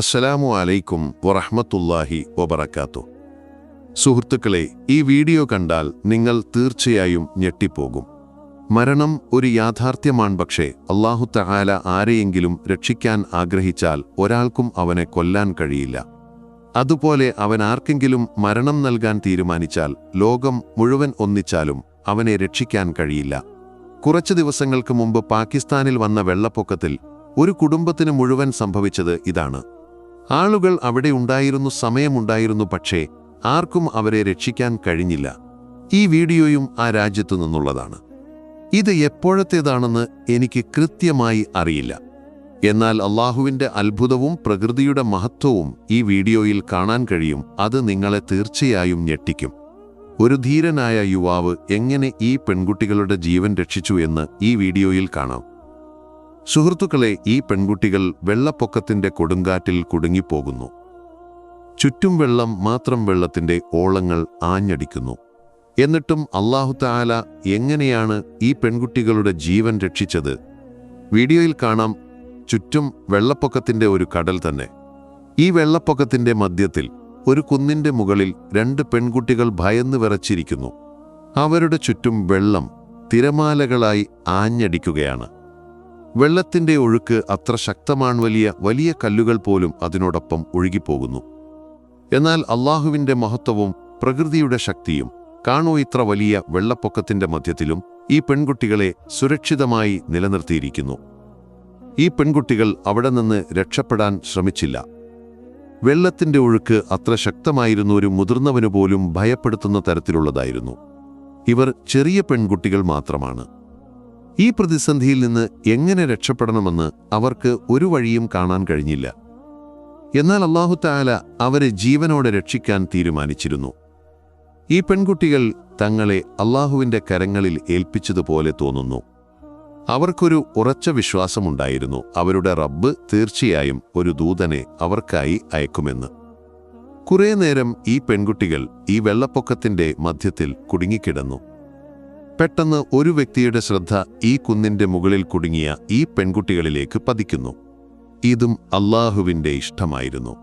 അസ്സലാമു അലൈക്കും വറഹ്മത്തുള്ളാഹി വബറക്കാത്തു സുഹൃത്തുക്കളെ ഈ വീഡിയോ കണ്ടാൽ നിങ്ങൾ തീർച്ചയായും ഞെട്ടിപ്പോകും. മരണം ഒരു യാഥാർത്ഥ്യമാണ് പക്ഷേ അള്ളാഹു തആല ആരെയെങ്കിലും രക്ഷിക്കാൻ ആഗ്രഹിച്ചാൽ ഒരാൾക്കും അവനെ കൊല്ലാൻ കഴിയില്ല. അതുപോലെ അവൻ ആർക്കെങ്കിലും മരണം നൽകാൻ തീരുമാനിച്ചാൽ ലോകം മുഴുവൻ ഒന്നിച്ചാലും അവനെ രക്ഷിക്കാൻ കഴിയില്ല. കുറച്ചു ദിവസങ്ങൾക്ക് മുമ്പ് പാകിസ്ഥാനിൽ വന്ന വെള്ളപ്പൊക്കത്തിൽ ഒരു കുടുംബത്തിന് മുഴുവൻ സംഭവിച്ചത് ഇതാണ്. ആളുകൾ അവിടെ ഉണ്ടായിരുന്നു സമയമുണ്ടായിരുന്നു പക്ഷേ ആർക്കും അവരെ രക്ഷിക്കാൻ കഴിഞ്ഞില്ല. ഈ വീഡിയോയും ആ രാജ്യത്തു നിന്നുള്ളതാണ്. ഇത് എപ്പോഴത്തേതാണെന്ന് എനിക്ക് കൃത്യമായി അറിയില്ല. എന്നാൽ അള്ളാഹുവിന്റെ അത്ഭുതവും പ്രകൃതിയുടെ മഹത്വവും ഈ വീഡിയോയിൽ കാണാൻ കഴിയും അത് നിങ്ങളെ തീർച്ചയായും ഞെട്ടിക്കും. ഒരു ധീരനായ യുവാവ് എങ്ങനെ ഈ പെൺകുട്ടികളുടെ ജീവൻ രക്ഷിച്ചു എന്ന് ഈ വീഡിയോയിൽ കാണാം. സുഹൃത്തുക്കളെ ഈ പെൺകുട്ടികൾ വെള്ളപ്പൊക്കത്തിന്റെ കൊടുങ്കാറ്റിൽ കുടുങ്ങിപ്പോകുന്നു. ചുറ്റും വെള്ളം മാത്രം വെള്ളത്തിന്റെ ഓളങ്ങൾ ആഞ്ഞടിക്കുന്നു. എന്നിട്ടും അള്ളാഹു താല എങ്ങനെയാണ് ഈ പെൺകുട്ടികളുടെ ജീവൻ രക്ഷിച്ചത്? വീഡിയോയിൽ കാണാം. ചുറ്റും വെള്ളപ്പൊക്കത്തിന്റെ ഒരു കടൽ തന്നെ. ഈ വെള്ളപ്പൊക്കത്തിന്റെ മധ്യത്തിൽ ഒരു കുന്നിന്റെ മുകളിൽ രണ്ട് പെൺകുട്ടികൾ ഭയന്ന് വിറച്ചിരിക്കുന്നു. അവരുടെ ചുറ്റും വെള്ളം തിരമാലകളായി ആഞ്ഞടിക്കുകയാണ്. വെള്ളത്തിന്റെ ഒഴുക്ക് അത്ര ശക്തമാണ് വലിയ വലിയ കല്ലുകൾ പോലും അതിനോടൊപ്പം ഒഴുകിപ്പോകുന്നു. എന്നാൽ അള്ളാഹുവിന്റെ മഹത്വവും പ്രകൃതിയുടെ ശക്തിയും കാണൂ ഇത്ര വലിയ വെള്ളപ്പൊക്കത്തിന്റെ മധ്യത്തിലും ഈ പെൺകുട്ടികളെ സുരക്ഷിതമായി നിലനിർത്തിയിരിക്കുന്നു. ഈ പെൺകുട്ടികൾ അവിടെ നിന്ന് രക്ഷപ്പെടാൻ ശ്രമിച്ചില്ല. വെള്ളത്തിന്റെ ഒഴുക്ക് അത്ര ശക്തമായിരുന്നു ഒരു മുതിർന്നവനു പോലും ഭയപ്പെടുത്തുന്ന തരത്തിലുള്ളതായിരുന്നു. ഇവർ ചെറിയ പെൺകുട്ടികൾ മാത്രമാണ്. ഈ പ്രതിസന്ധിയിൽ നിന്ന് എങ്ങനെ രക്ഷപ്പെടണമെന്ന് അവർക്ക് ഒരു വഴിയും കാണാൻ കഴിഞ്ഞില്ല. എന്നാൽ അള്ളാഹു താല അവരെ ജീവനോടെ രക്ഷിക്കാൻ തീരുമാനിച്ചിരുന്നു. ഈ പെൺകുട്ടികൾ തങ്ങളെ അള്ളാഹുവിന്റെ കരങ്ങളിൽ ഏൽപ്പിച്ചതുപോലെ തോന്നുന്നു. അവർക്കൊരു ഉറച്ച വിശ്വാസമുണ്ടായിരുന്നു. അവരുടെ റബ്ബ് തീർച്ചയായും ഒരു ദൂതനെ അവർക്കായി അയക്കുമെന്ന്. കുറേ നേരം ഈ പെൺകുട്ടികൾ ഈ വെള്ളപ്പൊക്കത്തിന്റെ മധ്യത്തിൽ കുടുങ്ങിക്കിടന്നു. പെട്ടെന്ന് ഒരു വ്യക്തിയുടെ ശ്രദ്ധ ഈ കുന്നിന്റെ മുകളിൽ കുടുങ്ങിയ ഈ പെൺകുട്ടികളിലേക്ക് പതിക്കുന്നു. ഇതും അള്ളാഹുവിന്റെ ഇഷ്ടമായിരുന്നു.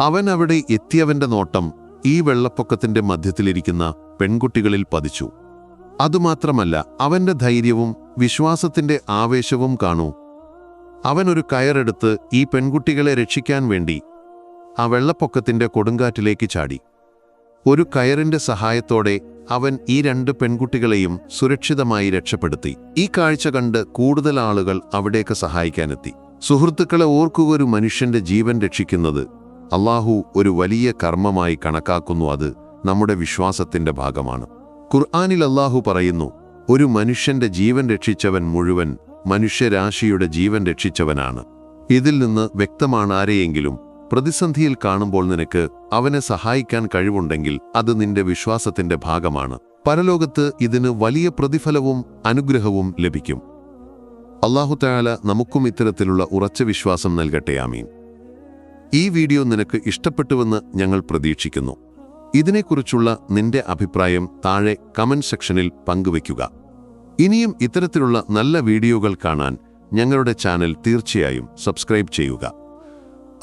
അവൻ അവിടെ എത്തിയവന്റെ നോട്ടം ഈ വെള്ളപ്പൊക്കത്തിന്റെ മധ്യത്തിലിരിക്കുന്ന പെൺകുട്ടികളിൽ പതിച്ചു. അതുമാത്രമല്ല അവന്റെ ധൈര്യവും വിശ്വാസത്തിന്റെ ആവേശവും കാണൂ. അവൻ ഒരു കയറെടുത്ത് ഈ പെൺകുട്ടികളെ രക്ഷിക്കാൻ വേണ്ടി ആ വെള്ളപ്പൊക്കത്തിന്റെ കൊടുങ്കാറ്റിലേക്ക് ചാടി. ഒരു കയറിന്റെ സഹായത്തോടെ അവൻ ഈ രണ്ട് പെൺകുട്ടികളെയും സുരക്ഷിതമായി രക്ഷപ്പെടുത്തി. ഈ കാഴ്ച കണ്ട് കൂടുതൽ ആളുകൾ അവിടേക്ക് സഹായിക്കാനെത്തി. സുഹൃത്തുക്കളെ ഓർക്കുക ഒരു മനുഷ്യന്റെ ജീവൻ രക്ഷിക്കുന്നത് അള്ളാഹു ഒരു വലിയ കർമ്മമായി കണക്കാക്കുന്നു. അത് നമ്മുടെ വിശ്വാസത്തിന്റെ ഭാഗമാണ്. ഖുർആാനിൽ അള്ളാഹു പറയുന്നു ഒരു മനുഷ്യന്റെ ജീവൻ രക്ഷിച്ചവൻ മുഴുവൻ മനുഷ്യരാശിയുടെ ജീവൻ രക്ഷിച്ചവനാണ്. ഇതിൽ നിന്ന് വ്യക്തമാണ് ആരെയെങ്കിലും പ്രതിസന്ധിയിൽ കാണുമ്പോൾ നിനക്ക് അവനെ സഹായിക്കാൻ കഴിവുണ്ടെങ്കിൽ അത് നിന്റെ വിശ്വാസത്തിന്റെ ഭാഗമാണ്. പരലോകത്ത് ഇതിന് വലിയ പ്രതിഫലവും അനുഗ്രഹവും ലഭിക്കും. അള്ളാഹുത്തയാല നമുക്കും ഇത്തരത്തിലുള്ള ഉറച്ച വിശ്വാസം നൽകട്ടെ ആമീൻ. ഈ വീഡിയോ നിനക്ക് ഇഷ്ടപ്പെട്ടുവെന്ന് ഞങ്ങൾ പ്രതീക്ഷിക്കുന്നു. ഇതിനെക്കുറിച്ചുള്ള നിന്റെ അഭിപ്രായം താഴെ കമന്റ് സെക്ഷനിൽ പങ്കുവയ്ക്കുക. ഇനിയും ഇത്തരത്തിലുള്ള നല്ല വീഡിയോകൾ കാണാൻ ഞങ്ങളുടെ ചാനൽ തീർച്ചയായും സബ്സ്ക്രൈബ് ചെയ്യുക.